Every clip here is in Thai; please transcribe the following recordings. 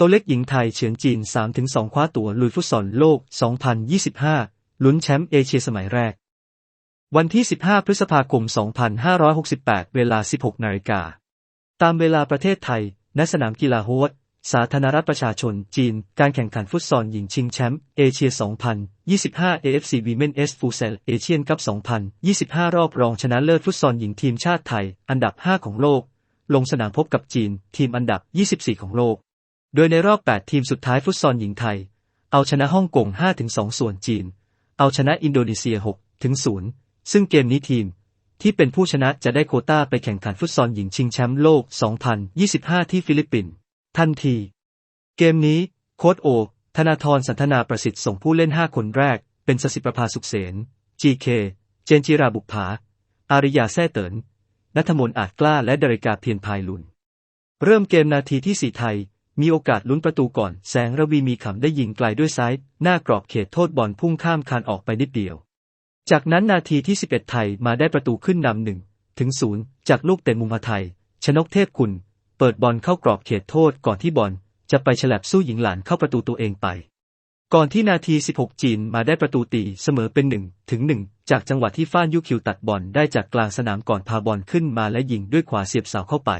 ตัวเล็กหญิงไทยเฉือนจีน 3-2 คว้าตั๋วลุยฟุตซอลโลก 2025 ลุ้นแชมป์เอเชียสมัยแรก วันที่ 15 พฤษภาคม 2568 เวลา 16 นาฬิกา ตามเวลาประเทศไทย ณ สนามกีฬาโฮสต์สาธารณรัฐประชาชนจีน การแข่งขันฟุตซอลหญิงชิงแชมป์เอเชีย 2025 AFC Women's Futsal Asian Cup 2025 รอบรองชนะเลิศฟุตซอลหญิงทีมชาติไทย อันดับ 5 ของโลก ลงสนามพบกับจีน ทีมอันดับ 24 ของโลก โดยในรอบ 8 ทีมสุดท้ายฟุตซอลหญิงไทย เอาชนะฮ่องกง 5-2 ส่วนจีน เอาชนะอินโดนีเซีย 6-0 ซึ่งเกมนี้ทีม ที่เป็นผู้ชนะจะได้โคต้าไปแข่งขันฟุตซอลหญิงชิงแชมป์โลก 2025 ที่ฟิลิปปินส์ทันที เกมนี้ โค้ดโอ ธนาธรสันทนาประสิทธิ์ส่งผู้เล่น 5 คนแรก เป็นสสิประภาสุขเสน GK เจนจิราบุกผา อาริยาแซ่เตินนัทมนอาจกล้าและดาริกาเพียรพายลุน เริ่มเกมนาทีที่ 4 ไทย มีโอกาสลุ้นประตูก่อน แสงระวีมีขำได้ยิงไกลด้วยซ้าย หน้ากรอบเขตโทษบอลพุ่งข้ามคานออกไปนิดเดียว จากนั้นนาทีที่ 11 ไทยมาได้ประตูขึ้นนำหนึ่งถึงศูนย์จากลูกเตะมุมไทย ชนกเทพคุณ เปิดบอลเข้ากรอบเขตโทษก่อนที่บอลจะไปฉลับสู้หญิงหลานเข้าประตูตัวเองไป ก่อนที่นาที 16 จีนมาได้ประตูตีเสมอเป็น1ถึง1จากจังหวะที่ฟ้านยูคิวตัดบอลได้จากกลางสนามก่อนพาบอลขึ้นมาและยิงด้วยขวาเสียบเสาเข้าไป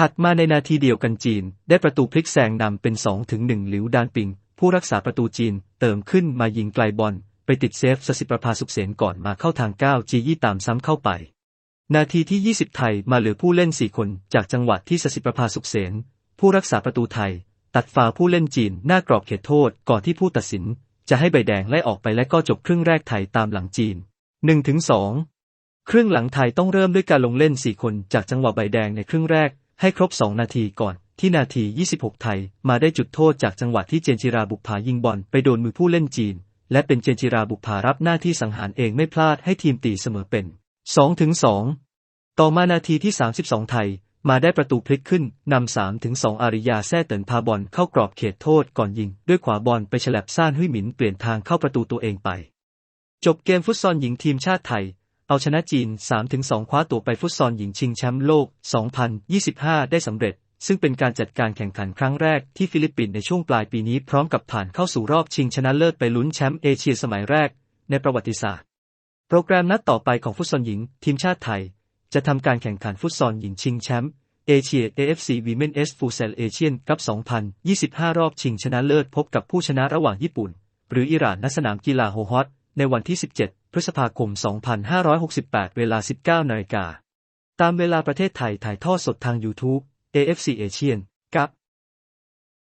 ถัดมาในนาทีเดียวกันจีน ได้ประตูพลิกแซงนำเป็น2ถึง1หลิวดานปิง ผู้รักษาประตูจีน เติมขึ้นมายิงไกลบอล ไปติดเซฟสสิประภาสุขเสนก่อนมาเข้าทางก้าจียี่ตามซ้ำเข้าไป นาทีที่ 20 ไทยมาเหลือผู้เล่น 4 คนจากจังหวะที่สสิประภาสุขเสนผู้รักษาประตูไทย ตัดฟาผู้เล่นจีนหน้ากรอบเขตโทษก่อนที่ผู้ตัดสิน จะให้ใบแดงไล่ออกไปและก็จบครึ่งแรกไทยตามหลังจีน1-2ครึ่งหลังไทยต้องเริ่มด้วยการลงเล่น 4 คนจากจังหวะใบแดงในครึ่งแรก ให้ครบ 2 นาทีก่อน ที่นาที 26 ไทย มาได้จุดโทษจากจังหวะที่เจนจิราบุกผายิงบอลไปโดนมือผู้เล่นจีน และเป็นเจนจิราบุกผารับหน้าที่สังหารเองไม่พลาดให้ทีมตีเสมอเป็น2-2ต่อมานาทีที่ 32 ไทย มาได้ประตูพลิกขึ้นนำ3ถึง2อาริยาแซ่เตินพาบอลเข้ากรอบเขตโทษก่อนยิง ด้วยขวาบอลไปฉลับซ่านหุ้ยหมินเปลี่ยนทางเข้าประตูตัวเองไป จบเกมฟุตซอลหญิงทีมชาติไทย เอาชนะจีน 3-2 คว้าตั๋วไปฟุตซอลหญิงชิงแชมป์โลก 2025 ได้สำเร็จ ซึ่งเป็นการจัดการแข่งขันครั้งแรกที่ฟิลิปปินส์ในช่วงปลายปีนี้พร้อมกับผ่านเข้าสู่รอบชิงชนะเลิศไปลุ้นแชมป์เอเชียสมัยแรกในประวัติศาสตร์ โปรแกรมนัดต่อไปของฟุตซอลหญิง ทีมชาติไทย จะทำการแข่งขันฟุตซอลหญิงชิงแชมป์เอเชีย AFC Women's Futsal Asian Cup 2025 รอบชิงชนะเลิศพบกับผู้ชนะระหว่างญี่ปุ่น หรืออิหร่านณสนามกีฬาโฮฮอต ในวันที่ 17 พฤษภาคม 2568 เวลา 19นาฬิกา ตามเวลาประเทศไทยถ่ายทอดสดทาง YouTube AFC Asian